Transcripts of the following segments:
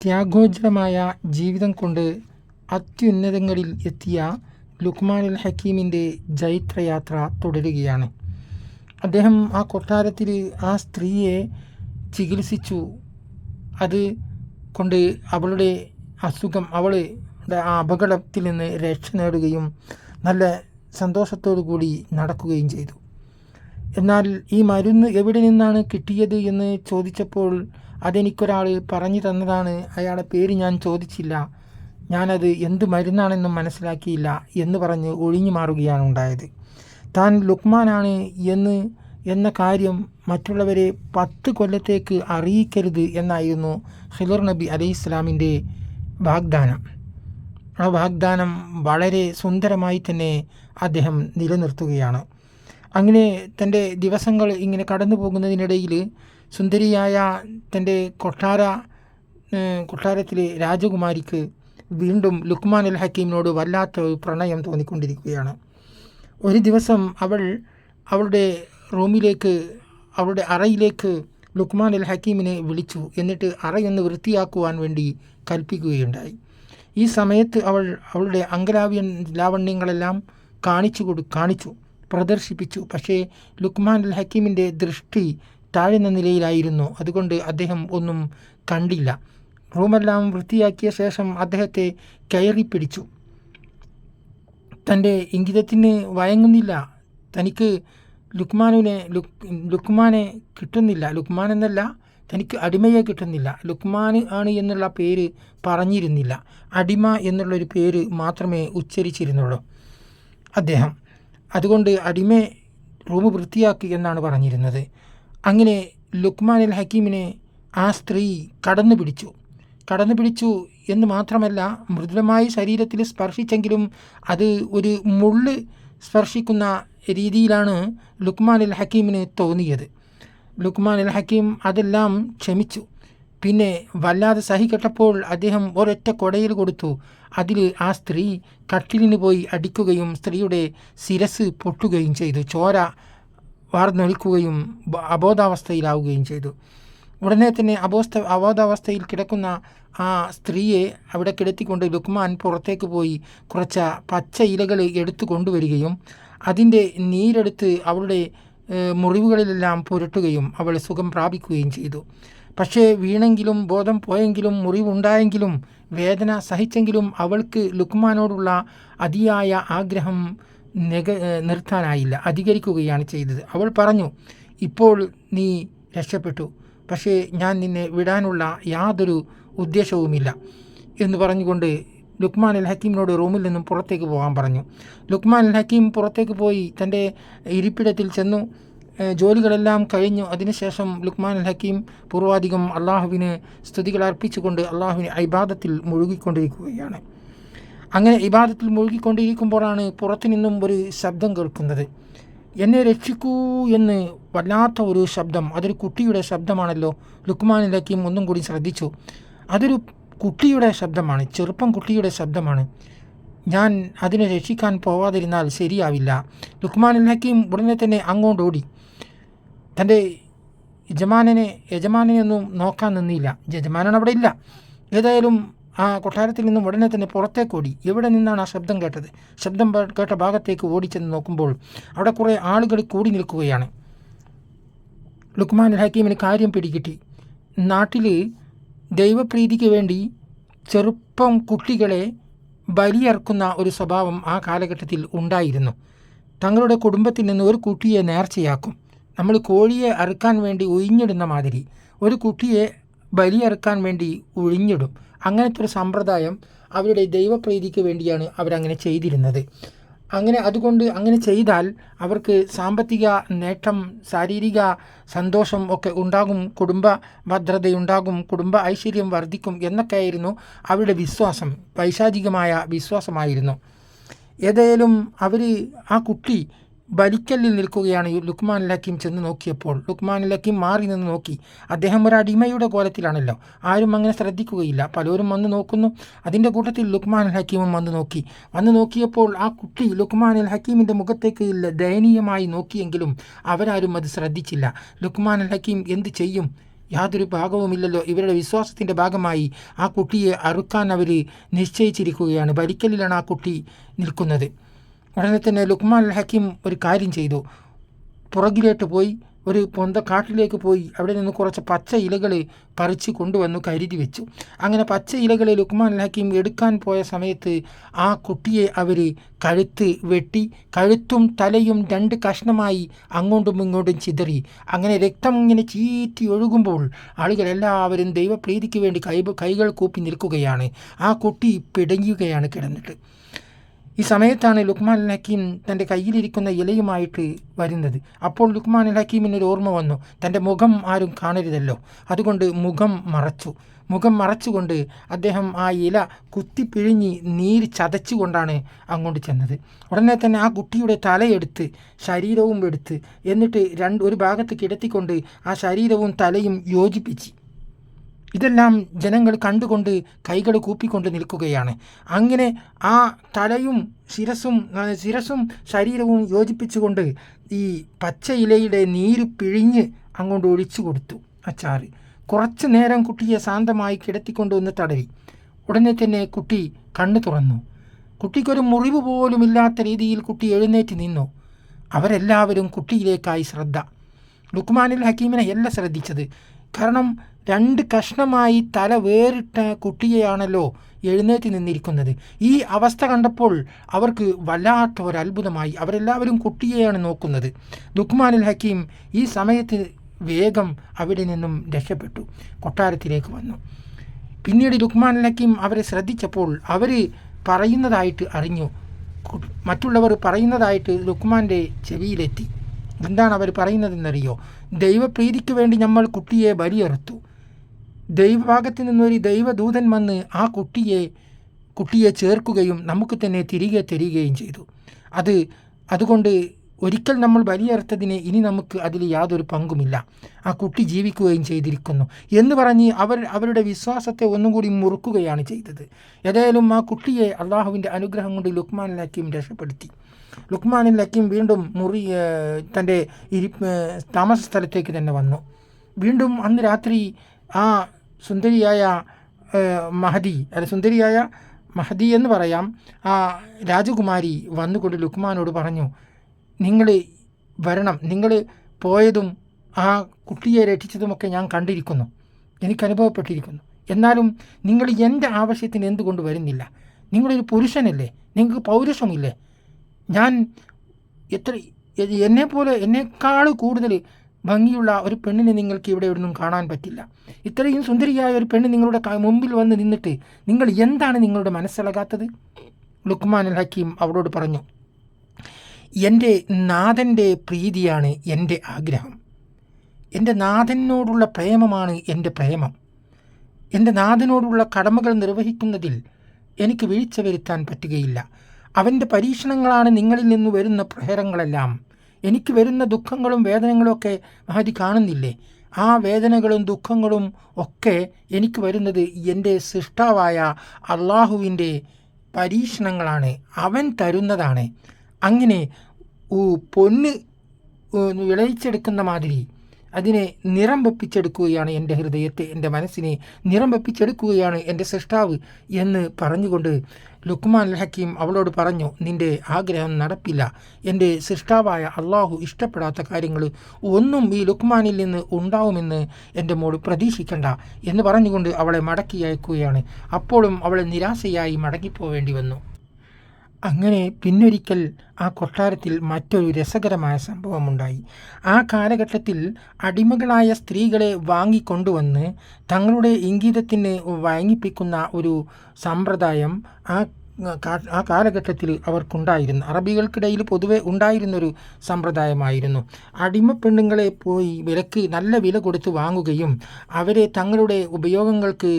ത്യാഗോജ്വലമായ ജീവിതം കൊണ്ട് അത്യുന്നതങ്ങളിൽ എത്തിയ ലുക്മാൻ അൽ ഹക്കീമിന്റെ ജൈത്രയാത്ര തുടരുകയാണ്. അദ്ദേഹം ആ കൊട്ടാരത്തിൽ ആ സ്ത്രീയെ ചികിത്സിച്ചു. അത് കൊണ്ട് അവളുടെ അസുഖം അവളുടെ ആ അപകടത്തിൽ നിന്ന് രക്ഷ നേടുകയും നല്ല സന്തോഷത്തോടു കൂടി നടക്കുകയും ചെയ്തു. എന്നാൽ ഈ മരുന്ന് എവിടെ നിന്നാണ് കിട്ടിയത് എന്ന് ചോദിച്ചപ്പോൾ അതെനിക്കൊരാൾ പറഞ്ഞു തന്നതാണ്. അയാളെ പേര് ഞാൻ ചോദിച്ചില്ല. ഞാനത് എന്ത് മരുന്നാണെന്നും മനസ്സിലാക്കിയില്ല എന്ന് പറഞ്ഞ് ഒഴിഞ്ഞു മാറുകയാണ് ഉണ്ടായത്. താൻ ലുക്മാനാണ് എന്ന് എന്ന കാര്യം മറ്റുള്ളവരെ പത്ത് കൊല്ലത്തേക്ക് അറിയിക്കരുത് എന്നായിരുന്നു ഹിലർ നബി അലൈഹി ഇസ്ലാമിന്റെ വാഗ്ദാനം. ആ വാഗ്ദാനം വളരെ സുന്ദരമായി തന്നെ അദ്ദേഹം നിലനിർത്തുകയാണ്. അങ്ങനെ തന്റെ ദിവസങ്ങൾ ഇങ്ങനെ കടന്നു പോകുന്നതിനിടയിൽ സുന്ദരിയായ തന്റെ കൊട്ടാര കൊട്ടാരത്തിലെ രാജകുമാരിക്ക് വീണ്ടും ലുക്മാൻ അൽ ഹക്കീമിനോട് വല്ലാത്ത ഒരു പ്രണയം തോന്നിക്കൊണ്ടിരിക്കുകയാണ്. ഒരു ദിവസം അവൾ അവളുടെ റൂമിലേക്ക് അവളുടെ അറയിലേക്ക് ലുക്മാൻ അൽ ഹക്കീമിനെ വിളിച്ചു. എന്നിട്ട് അറയൊന്ന് വൃത്തിയാക്കുവാൻ വേണ്ടി കൽപ്പിക്കുകയുണ്ടായി. ഈ സമയത്ത് അവൾ അവളുടെ അങ്കലാവ്യ ലാവണ്യങ്ങളെല്ലാം കാണിച്ചു കൊടു കാണിച്ചു പ്രദർശിപ്പിച്ചു. പക്ഷേ ലുക്മാൻ അൽ ഹക്കീമിന്റെ ദൃഷ്ടി താഴ്ന്ന നിലയിലായിരുന്നു. അതുകൊണ്ട് അദ്ദേഹം ഒന്നും കണ്ടില്ല. റൂമെല്ലാം വൃത്തിയാക്കിയ ശേഷം അദ്ദേഹത്തെ കയറി പിടിച്ചു. തന്റെ ഇംഗിതത്തിന് വയങ്ങുന്നില്ല തനിക്ക് ലുക്മാനുവിനെ ലുക് ലുക്മാനെ കിട്ടുന്നില്ല. ലുക്മാൻ എന്നല്ല തനിക്ക് അടിമയെ കിട്ടുന്നില്ല. ലുക്മാൻ ആണ് എന്നുള്ള പേര് പറഞ്ഞിരുന്നില്ല. അടിമ എന്നുള്ളൊരു പേര് മാത്രമേ ഉച്ചരിച്ചിരുന്നുള്ളൂ അദ്ദേഹം. അതുകൊണ്ട് അടിമ റൂം വൃത്തിയാക്കി എന്നാണ് പറഞ്ഞിരുന്നത്. അങ്ങനെ ലുക്മാൻ അൽ ഹക്കീമിനെ ആ സ്ത്രീ കടന്നു പിടിച്ചു. കടന്നു പിടിച്ചു എന്ന് മാത്രമല്ല മൃദുലമായി ശരീരത്തിൽ സ്പർശിച്ചെങ്കിലും അത് ഒരു മുള്ള് സ്പർശിക്കുന്ന രീതിയിലാണ് ലുക്മാൻ അൽ ഹക്കീമിന് തോന്നിയത്. ലുക്മാൻ അൽ ഹക്കീം അതെല്ലാം ക്ഷമിച്ചു. പിന്നെ വല്ലാതെ സഹികെട്ടപ്പോൾ അദ്ദേഹം ഒരൊറ്റ കൊടയിൽ കൊടുത്തു. അതിൽ ആ സ്ത്രീ കട്ടിലിന് പോയി അടിക്കുകയും സ്ത്രീയുടെ ശിരസ് പൊട്ടുകയും ചെയ്തു. ചോര വാർന്നൊലിക്കുകയും അബോധാവസ്ഥയിലാവുകയും ചെയ്തു. ഉടനെ തന്നെ അബോസ്ഥ അബോധാവസ്ഥയിൽ കിടക്കുന്ന ആ സ്ത്രീയെ അവിടെ കിടത്തിക്കൊണ്ട് ലുക്മാൻ പുറത്തേക്ക് പോയി കുറച്ച് പച്ച ഇലകൾ എടുത്തു കൊണ്ടുവരികയും അതിന്റെ നീരെടുത്ത് അവളുടെ മുറിവുകളിലെല്ലാം പുരട്ടുകയും അവൾ സുഖം പ്രാപിക്കുകയും ചെയ്തു. പക്ഷേ വീണെങ്കിലും ബോധം പോയെങ്കിലും മുറിവുണ്ടായെങ്കിലും വേദന സഹിച്ചെങ്കിലും അവൾക്ക് ലുക്മാനോടുള്ള അതിയായ ആഗ്രഹം നിക നിർത്താനായില്ല. അധികരിക്കുകയാണ് ചെയ്തത്. അവൾ പറഞ്ഞു ഇപ്പോൾ നീ രക്ഷപ്പെട്ടു. പക്ഷേ ഞാൻ നിന്നെ വിടാനുള്ള യാതൊരു ഉദ്ദേശവുമില്ല. എന്ന് പറഞ്ഞുകൊണ്ട് ലുക്മാൻ അൽ ഹക്കീമിനോട് റൂമിൽ നിന്നും പുറത്തേക്ക് പോകാൻ പറഞ്ഞു. ലുക്മാൻ അൽ ഹക്കീം പുറത്തേക്ക് പോയി തന്റെ ഇരിപ്പിടത്തിൽ ചെന്നു. ജോലികളെല്ലാം കഴിഞ്ഞു. അതിനുശേഷം ലുക്മാൻ അൽ ഹക്കീം പൂർവാധികം അള്ളാഹുവിന് സ്തുതികൾ അർപ്പിച്ചുകൊണ്ട് അള്ളാഹുവിന് ഐബാദത്തിൽ മുഴുകിക്കൊണ്ടിരിക്കുകയാണ്. അങ്ങനെ ഇബാദത്തിൽ മുഴുകിക്കൊണ്ടിരിക്കുമ്പോഴാണ് പുറത്തു നിന്നും ഒരു ശബ്ദം കേൾക്കുന്നത്. എന്നെ രക്ഷിക്കൂ എന്ന് വല്ലാത്ത ഒരു ശബ്ദം അതൊരു കുട്ടിയുടെ ശബ്ദമാണല്ലോ. ഹക്കീം ഒന്നും കൂടി ശ്രദ്ധിച്ചു. അതൊരു കുട്ടിയുടെ ശബ്ദമാണ് ചെറുപ്പം കുട്ടിയുടെ ശബ്ദമാണ്. ഞാൻ അതിനെ രക്ഷിക്കാൻ പോവാതിരുന്നാൽ ശരിയാവില്ല. ലുക്മാൻ ഹക്കീം ഉടനെ തന്നെ അങ്ങോട്ട് ഓടി. തന്റെ യജമാനനെ യജമാനനെയൊന്നും നോക്കാൻ നിന്നില്ല. യജമാനൻ അവിടെ ഇല്ല. ഏതായാലും ആ കൊട്ടാരത്തിൽ നിന്നും ഉടനെ തന്നെ പുറത്തേക്ക് ഓടി. എവിടെ നിന്നാണ് ആ ശബ്ദം കേട്ടത്? ശബ്ദം കേട്ട ഭാഗത്തേക്ക് ഓടിച്ചെന്ന് നോക്കുമ്പോൾ അവിടെ കുറേ ആളുകൾ കൂടി നിൽക്കുകയാണ്. ലുക്മാൻ ഹക്കീമിന് കാര്യം പിടികിട്ടി. നാട്ടിൽ ദൈവപ്രീതിക്ക് വേണ്ടി ചെറുപ്പം കുട്ടികളെ ബലിയർക്കുന്ന ഒരു സ്വഭാവം ആ കാലഘട്ടത്തിൽ ഉണ്ടായിരുന്നു. തങ്ങളുടെ കുടുംബത്തിൽ നിന്ന് ഒരു കുട്ടിയെ നേർച്ചയാക്കും. നമ്മൾ കോഴിയെ അറുക്കാൻ വേണ്ടി ഒഴിഞ്ഞിടുന്ന മാതിരി. ഒരു കുട്ടിയെ ബലിയറുക്കാൻ വേണ്ടി ഒഴിഞ്ഞിടും അങ്ങനത്തെ ഒരു സമ്പ്രദായം അവരുടെ ദൈവപ്രീതിക്ക് വേണ്ടിയാണ് അവരങ്ങനെ ചെയ്തിരുന്നത്. അങ്ങനെ അതുകൊണ്ട് അങ്ങനെ ചെയ്താൽ അവർക്ക് സാമ്പത്തിക നേട്ടം ശാരീരിക സന്തോഷം ഒക്കെ ഉണ്ടാകും കുടുംബ ഭദ്രതയുണ്ടാകും കുടുംബ ഐശ്വര്യം വർദ്ധിക്കും എന്നൊക്കെയായിരുന്നു അവരുടെ വിശ്വാസം പൈശാചികമായ വിശ്വാസമായിരുന്നു. ഏതായാലും അവർ ആ കുട്ടി ബലിക്കല്ലിൽ നിൽക്കുകയാണ് ലുക്മാൻ ലക്കീം ചെന്ന് നോക്കിയപ്പോൾ. ലുക്മാൻ ലക്കീം മാറി നിന്ന് നോക്കി. അദ്ദേഹം ഒരു അടിമയുടെ കോലത്തിലാണല്ലോ. ആരും അങ്ങനെ ശ്രദ്ധിക്കുകയില്ല. പലരും വന്ന് നോക്കുന്നു. അതിന്റെ കൂട്ടത്തിൽ ലുക്മാൻ ഹക്കീമും വന്ന് നോക്കി. വന്ന് നോക്കിയപ്പോൾ ആ കുട്ടി ലുക്മാൻ അൽ ഹക്കീമിന്റെ മുഖത്തേക്ക് ദയനീയമായി നോക്കിയെങ്കിലും അവരാരും അത് ശ്രദ്ധിച്ചില്ല. ലുക്മാൻ അൽ ഹക്കീം എന്ത് ചെയ്യും? യാതൊരു ഭാഗവുമില്ലല്ലോ. ഇവരുടെ വിശ്വാസത്തിന്റെ ഭാഗമായി ആ കുട്ടിയെ അറുക്കാൻ അവർ നിശ്ചയിച്ചിരിക്കുകയാണ്. ബലിക്കലിലാണ് ആ കുട്ടി നിൽക്കുന്നത്. ഉടനെ തന്നെ ലുക്മാൻ അൽ ഹക്കീം ഒരു കാര്യം ചെയ്തു. പുറകിലോട്ട് പോയി ഒരു പൊന്ത കാട്ടിലേക്ക് പോയി. അവിടെ നിന്ന് കുറച്ച് പച്ച ഇലകൾ പറിച്ച് കൊണ്ടുവന്നു കരുതി വെച്ചു. അങ്ങനെ പച്ച ഇലകൾ ലുക്മാൻ ഹക്കീം എടുക്കാൻ പോയ സമയത്ത് ആ കുട്ടിയെ അവർ കഴുത്ത് വെട്ടി കഴുത്തും തലയും രണ്ട് കഷ്ണമായി അങ്ങോട്ടും ഇങ്ങോട്ടും ചിതറി. അങ്ങനെ രക്തം ഇങ്ങനെ ചീറ്റി ഒഴുകുമ്പോൾ ആളുകളെല്ലാവരും ദൈവപ്രീതിക്ക് വേണ്ടി കൈ കൈകൾ കൂപ്പി നിൽക്കുകയാണ്. ആ കുട്ടി പിടങ്ങുകയാണ് കിടന്നിട്ട്. ഈ സമയത്താണ് ലുക്മാൻ ഹക്കീം തന്റെ കയ്യിലിരിക്കുന്ന ഇലയുമായിട്ട് വരുന്നത്. അപ്പോൾ ലുക്മാൻ അൽ ഹക്കീമിന് ഒരു ഓർമ്മ വന്നു. തന്റെ മുഖം ആരും കാണരുതല്ലോ. അതുകൊണ്ട് മുഖം മറച്ചു. മുഖം മറച്ചുകൊണ്ട് അദ്ദേഹം ആ ഇല കുത്തിപ്പിഴിഞ്ഞ് നീര് ചതച്ചുകൊണ്ടാണ് അങ്ങോട്ട് ചെന്നത്. ഉടനെ തന്നെ ആ കുട്ടിയുടെ തലയെടുത്ത് ശരീരവും എടുത്ത് എന്നിട്ട് രണ്ട് ഒരു ഭാഗത്ത് കിടത്തിക്കൊണ്ട് ആ ശരീരവും തലയും യോജിപ്പിച്ച് ഇതെല്ലാം ജനങ്ങൾ കണ്ടുകൊണ്ട് കൈകൾ കൂപ്പിക്കൊണ്ട് നിൽക്കുകയാണ്. അങ്ങനെ ആ തലയും ശിരസും ശിരസും ശരീരവും യോജിപ്പിച്ചുകൊണ്ട് ഈ പച്ച ഇലയുടെ നീര് പിഴിഞ്ഞ് അങ്ങോട്ട് ഒഴിച്ചു കൊടുത്തു അച്ചാറ്. കുറച്ചു നേരം കുട്ടിയെ ശാന്തമായി കിടത്തിക്കൊണ്ടുവന്ന് തടവി. ഉടനെ തന്നെ കുട്ടി കണ്ണു തുറന്നു. കുട്ടിക്കൊരു മുറിവ് പോലും ഇല്ലാത്ത രീതിയിൽ കുട്ടി എഴുന്നേറ്റ് നിന്നു. അവരെല്ലാവരും കുട്ടിയിലേക്കായി ശ്രദ്ധ. ലുക്മാനിൽ ഹക്കീമിനെ അല്ല ശ്രദ്ധിച്ചത്. കാരണം രണ്ട് കഷ്ണമായി തല വേറിട്ട കുട്ടിയെയാണല്ലോ എഴുന്നേറ്റ് നിന്നിരിക്കുന്നത്. ഈ അവസ്ഥ കണ്ടപ്പോൾ അവർക്ക് വല്ലാത്ത ഒരു അത്ഭുതമായി അവരെല്ലാവരും കുട്ടിയെയാണ് നോക്കുന്നത്. ദുഖ്മാനുൽ ഹക്കീം ഈ സമയത്ത് വേഗം അവിടെ നിന്നും രക്ഷപ്പെട്ടു. കൊട്ടാരത്തിലേക്ക് വന്നു. പിന്നീട് ലുക്മാൻ ഹക്കീം അവരെ ശ്രദ്ധിച്ചപ്പോൾ അവർ പറയുന്നതായിട്ട് അറിഞ്ഞു. മറ്റുള്ളവർ പറയുന്നതായിട്ട് ലുക്മാന്റെ ചെവിയിലെത്തി. എന്താണ് അവർ പറയുന്നതെന്നറിയോ? ദൈവപ്രീതിക്ക് വേണ്ടി നമ്മൾ കുട്ടിയെ ബലിയെറുത്തു. ദൈവഭാഗത്ത് നിന്നൊരു ദൈവദൂതൻ വന്ന് ആ കുട്ടിയെ കുട്ടിയെ ചേർക്കുകയും നമുക്ക് തന്നെ തിരികെ തരികയും ചെയ്തു. അത് അതുകൊണ്ട് ഒരിക്കൽ നമ്മൾ ബലിയെറുത്തതിന് ഇനി നമുക്ക് അതിൽ യാതൊരു പങ്കുമില്ല. ആ കുട്ടി ജീവിക്കുകയും ചെയ്തിരിക്കുന്നു. എന്ന് പറഞ്ഞ് അവർ അവരുടെ വിശ്വാസത്തെ ഒന്നും കൂടി മുറുക്കുകയാണ് ചെയ്തത്. ഏതായാലും ആ കുട്ടിയെ അള്ളാഹുവിന്റെ അനുഗ്രഹം കൊണ്ട് ലുക്മാൻ ലക്കീം രക്ഷപ്പെടുത്തി. ലുക്മാൻ ലക്കീം വീണ്ടും മുറി തന്റെ ഇരി താമസ സ്ഥലത്തേക്ക് തന്നെ വന്നു. വീണ്ടും അന്ന് രാത്രി ആ സുന്ദരിയായ മഹദി അല്ല സുന്ദരിയായ മഹദി എന്ന് പറയാം. ആ രാജകുമാരി വന്നുകൊണ്ട് ലുക്മാനോട് പറഞ്ഞു നിങ്ങൾ വരണം. നിങ്ങൾ പോയതും ആ കുട്ടിയെ രക്ഷിച്ചതുമൊക്കെ ഞാൻ കണ്ടിരിക്കുന്നു. എനിക്ക് അനുഭവപ്പെട്ടിരിക്കുന്നു എന്നാലും നിങ്ങൾ എന്റെ ആവശ്യത്തിന് എന്തുകൊണ്ട് വരുന്നില്ല? നിങ്ങളൊരു പുരുഷനല്ലേ? നിങ്ങൾക്ക് പൗരുഷമില്ലേ ഞാൻ എത്ര എന്നെപ്പോലെ എന്നെക്കാൾ കൂടുതൽ ഭംഗിയുള്ള ഒരു പെണ്ണിനെ നിങ്ങൾക്ക് ഇവിടെ ഒന്നും കാണാൻ പറ്റില്ല. ഇത്രയും സുന്ദരിയായ ഒരു പെണ്ണ് നിങ്ങളുടെ മുമ്പിൽ വന്ന് നിന്നിട്ട് നിങ്ങൾ എന്താണ് നിങ്ങളുടെ മനസ്സിളകാത്തത് ലുക്മാൻ അൽ ഹക്കീം അവളോട് പറഞ്ഞു എന്റെ നാഥന്റെ പ്രീതിയാണ് എന്റെ ആഗ്രഹം. എന്റെ നാഥനോടുള്ള പ്രേമമാണ് എന്റെ പ്രേമം. എന്റെ നാഥനോടുള്ള കടമകൾ നിർവഹിക്കുന്നതിൽ എനിക്ക് വീഴ്ച വരുത്താൻ പറ്റുകയില്ല. അവന്റെ പരീക്ഷണങ്ങളാണ് നിങ്ങളിൽ നിന്ന് വരുന്ന പ്രഹരങ്ങളെല്ലാം. എനിക്ക് വരുന്ന ദുഃഖങ്ങളും വേദനകളും ഒക്കെ മഹതി കാണുന്നില്ലേ? ആ വേദനകളും ദുഃഖങ്ങളും ഒക്കെ എനിക്ക് വരുന്നത് എന്റെ സൃഷ്ടാവായ അള്ളാഹുവിന്റെ പരീക്ഷണങ്ങളാണ്. അവൻ തരുന്നതാണ്. അങ്ങനെ പൊന്ന് വിളയിച്ചെടുക്കുന്ന മാതിരി അതിനെ നിറം വെപ്പിച്ചെടുക്കുകയാണ് എന്റെ ഹൃദയത്തെ എന്റെ മനസ്സിനെ നിറം വെപ്പിച്ചെടുക്കുകയാണ് എന്റെ സൃഷ്ടാവ് എന്ന് പറഞ്ഞുകൊണ്ട് ലുക്മാൻ അൽ അവളോട് പറഞ്ഞു നിന്റെ ആഗ്രഹം നടപ്പില്ല. എന്റെ സൃഷ്ടാവായ അള്ളാഹു ഇഷ്ടപ്പെടാത്ത കാര്യങ്ങൾ ഒന്നും ഈ ലുക്മാനിൽ നിന്ന് ഉണ്ടാവുമെന്ന് എന്റെ മോൾ പ്രതീക്ഷിക്കണ്ട എന്ന് പറഞ്ഞുകൊണ്ട് അവളെ മടക്കി അയക്കുകയാണ്. അപ്പോഴും അവളെ നിരാശയായി മടങ്ങിപ്പോവേണ്ടി വന്നു. അങ്ങനെ പിന്നൊരിക്കൽ ആ കൊട്ടാരത്തിൽ മറ്റൊരു രസകരമായ സംഭവമുണ്ടായി. ആ കാലഘട്ടത്തിൽ അടിമകളായ സ്ത്രീകളെ വാങ്ങിക്കൊണ്ടുവന്ന് തങ്ങളുടെ ഇംഗിതത്തിന് വാങ്ങിപ്പിക്കുന്ന ഒരു സമ്പ്രദായം ആ ആ കാലഘട്ടത്തിൽ അവർക്കുണ്ടായിരുന്നു. അറബികൾക്കിടയിൽ പൊതുവെ ഉണ്ടായിരുന്നൊരു സമ്പ്രദായമായിരുന്നു. അടിമ പെണ്ണുങ്ങളെ പോയി വിലക്ക് നല്ല വില കൊടുത്ത് വാങ്ങുകയും അവരെ തങ്ങളുടെ ഉപയോഗങ്ങൾക്ക്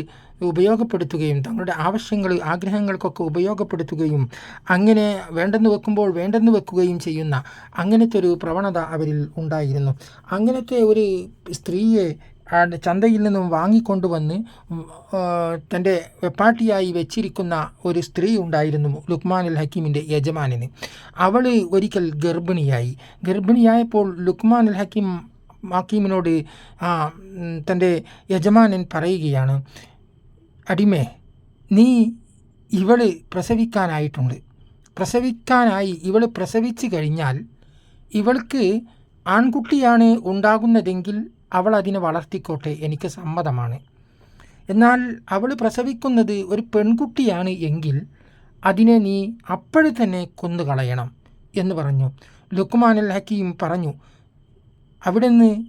ഉപയോഗപ്പെടുത്തുകയും തങ്ങളുടെ ആവശ്യങ്ങൾ ആഗ്രഹങ്ങൾക്കൊക്കെ ഉപയോഗപ്പെടുത്തുകയും അങ്ങനെ വേണ്ടെന്ന് വെക്കുമ്പോൾ വേണ്ടെന്ന് വെക്കുകയും ചെയ്യുന്ന അങ്ങനത്തെ ഒരു പ്രവണത അവരിൽ ഉണ്ടായിരുന്നു. അങ്ങനത്തെ ഒരു സ്ത്രീയെ ചന്തയിൽ നിന്നും വാങ്ങിക്കൊണ്ടുവന്ന് തന്റെ വെപ്പാട്ടിയായി വെച്ചിരിക്കുന്ന ഒരു സ്ത്രീ ഉണ്ടായിരുന്നു ലുക്മാൻ അൽ ഹക്കീമിന്റെ യജമാനിന്. അവൾ ഒരിക്കൽ ഗർഭിണിയായി. ഗർഭിണിയായപ്പോൾ ലുക്മാൻ അൽ ഹക്കീം ഹക്കീമിനോട് തന്റെ യജമാനൻ പറയുകയാണ് അടിമേ നീ ഇവൾ പ്രസവിക്കാനായിട്ടുണ്ട്. പ്രസവിക്കാനായി ഇവൾ പ്രസവിച്ചു കഴിഞ്ഞാൽ ഇവൾക്ക് ആൺകുട്ടിയാണ് ഉണ്ടാകുന്നതെങ്കിൽ അവൾ അതിനെ വളർത്തിക്കോട്ടെ എനിക്ക് സമ്മതമാണ്. എന്നാൽ അവൾ പ്രസവിക്കുന്നത് ഒരു പെൺകുട്ടിയാണ് എങ്കിൽ അതിനെ നീ അപ്പോഴ് തന്നെ കൊന്നുകളയണം എന്ന് പറഞ്ഞു. ലുക്മാൻ അൽ ഹക്കീം പറഞ്ഞു അവിടുന്ന്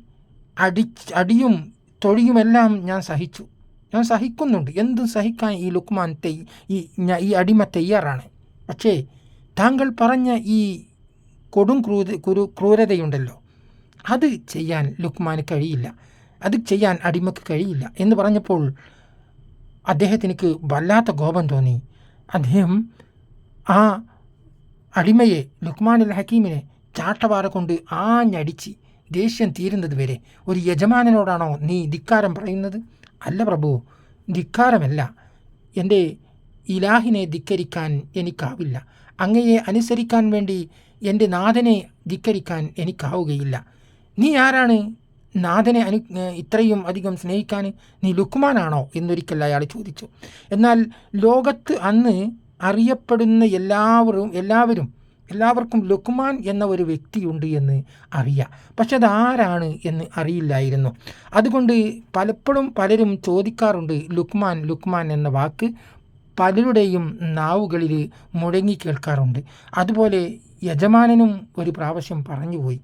അടി അടിയും തൊഴിയുമെല്ലാം ഞാൻ സഹിച്ചു. ഞാൻ സഹിക്കുന്നുണ്ട് എന്തും സഹിക്കാൻ ഈ ലുക്മാൻ തൈ ഈ ഈ അടിമ തയ്യാറാണ് പക്ഷേ താങ്കൾ പറഞ്ഞ ഈ കൊടും ക്രൂര കുരു ക്രൂരതയുണ്ടല്ലോ അത് ചെയ്യാൻ ലുക്മാന് കഴിയില്ല അത് ചെയ്യാൻ അടിമക്ക് കഴിയില്ല എന്ന് പറഞ്ഞപ്പോൾ അദ്ദേഹത്തിനിക്ക് വല്ലാത്ത കോപം തോന്നി അദ്ദേഹം ആ അടിമയെ ലുക്മാൻ അൽ ഹക്കീമിനെ ചാട്ടവാറ കൊണ്ട് ആഞ്ഞടിച്ച് ദേഷ്യം തീരുന്നത് വരെ ഒരു യജമാനനോടാണോ നീ ധിക്കാരം പറയുന്നത്? അല്ല പ്രഭു ധിക്കാരമല്ല. എന്റെ ഇലാഹിനെ ധിക്കരിക്കാൻ എനിക്കാവില്ല. അങ്ങയെ അനുസരിക്കാൻ വേണ്ടി എന്റെ നാഥനെ ധിക്കരിക്കാൻ എനിക്കാവുകയില്ല. നീ ആരാണ്? നാഥനെ അനു ഇത്രയും അധികം സ്നേഹിക്കാൻ നീ ലുക്മാനാണോ? എന്നൊരിക്കൽ അയാൾ ചോദിച്ചു. എന്നാൽ ലോകത്ത് അന്ന് അറിയപ്പെടുന്ന എല്ലാവരും എല്ലാവരും എല്ലാവർക്കും ലുക്മാൻ എന്ന ഒരു വ്യക്തിയുണ്ട് എന്ന് അറിയാം. പക്ഷെ അതാരാണ് എന്ന് അറിയില്ലായിരുന്നു. അതുകൊണ്ട് പലപ്പോഴും പലരും ചോദിക്കാറുണ്ട് ലുക്മാൻ ലുക്മാൻ എന്ന വാക്ക് പലരുടെയും നാവുകളിൽ മുഴങ്ങി കേൾക്കാറുണ്ട്. അതുപോലെ യജമാനനും ഒരു പ്രാവശ്യം പറഞ്ഞുപോയി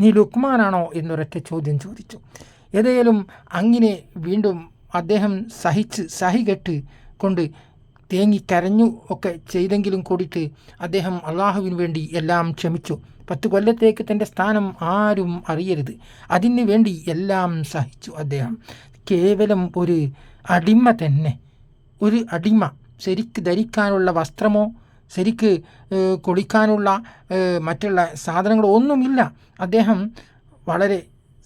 നീ ലുക്മാനാണോ എന്നൊരൊറ്റ ചോദ്യം ചോദിച്ചു. ഏതായാലും അങ്ങനെ വീണ്ടും അദ്ദേഹം സഹിച്ച് സഹികെട്ട് കൊണ്ട് തേങ്ങി കരഞ്ഞു ഒക്കെ ചെയ്തെങ്കിലും കൂടിയിട്ട് അദ്ദേഹം അള്ളാഹുവിന് വേണ്ടി എല്ലാം ക്ഷമിച്ചു. പത്ത് കൊല്ലത്തേക്ക് തന്റെ സ്ഥാനം ആരും അറിയരുത്. അതിന് വേണ്ടി എല്ലാം സഹിച്ചു അദ്ദേഹം. കേവലം ഒരു അടിമ തന്നെ. ഒരു അടിമ. ശരിക്ക് ധരിക്കാനുള്ള വസ്ത്രമോ ശരിക്ക് കുളിക്കാനുള്ള മറ്റുള്ള സാധനങ്ങളോ ഒന്നുമില്ല. അദ്ദേഹം വളരെ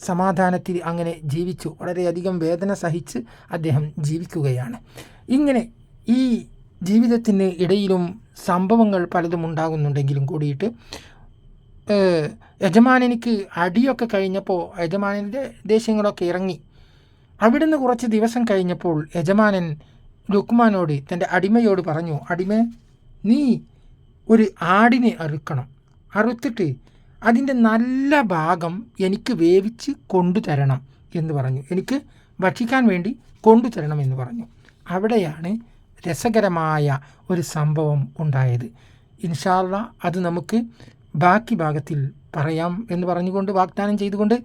സമാധാനത്തിൽ അങ്ങനെ ജീവിച്ചു. വളരെയധികം വേദന സഹിച്ച് അദ്ദേഹം ജീവിക്കുകയാണ്. ഇങ്ങനെ ഈ ജീവിതത്തിന് ഇടയിലും സംഭവങ്ങൾ പലതും ഉണ്ടാകുന്നുണ്ടെങ്കിലും കൂടിയിട്ട് യജമാനെനിക്ക് അടിയൊക്കെ കഴിഞ്ഞപ്പോൾ യജമാനന്റെ ദേഷ്യങ്ങളൊക്കെ ഇറങ്ങി. അവിടുന്ന് കുറച്ച് ദിവസം കഴിഞ്ഞപ്പോൾ യജമാനൻ രുക്മാനോട് തന്റെ അടിമയോട് പറഞ്ഞു അടിമ നീ ഒരു ആടിനെ അറുക്കണം. അറുത്തിട്ട് അതിന്റെ നല്ല ഭാഗം എനിക്ക് വേവിച്ച് കൊണ്ടുതരണം എന്ന് പറഞ്ഞു. എനിക്ക് ഭക്ഷിക്കാൻ വേണ്ടി കൊണ്ടുതരണം എന്ന് പറഞ്ഞു. അവിടെയാണ് രസകരമായ ഒരു സംഭവം ഉണ്ടായത്. ഇൻഷാല്ല അത് നമുക്ക് ബാക്കി ഭാഗത്തിൽ പറയാം എന്ന് പറഞ്ഞുകൊണ്ട് വാഗ്ദാനം ചെയ്തുകൊണ്ട്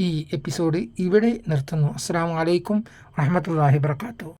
ഈ എപ്പിസോഡ് ഇവിടെ നിർത്തുന്നു. അസ്സാം വലൈക്കും വാഹമത്തല്ലാഹി വർക്കാത്തു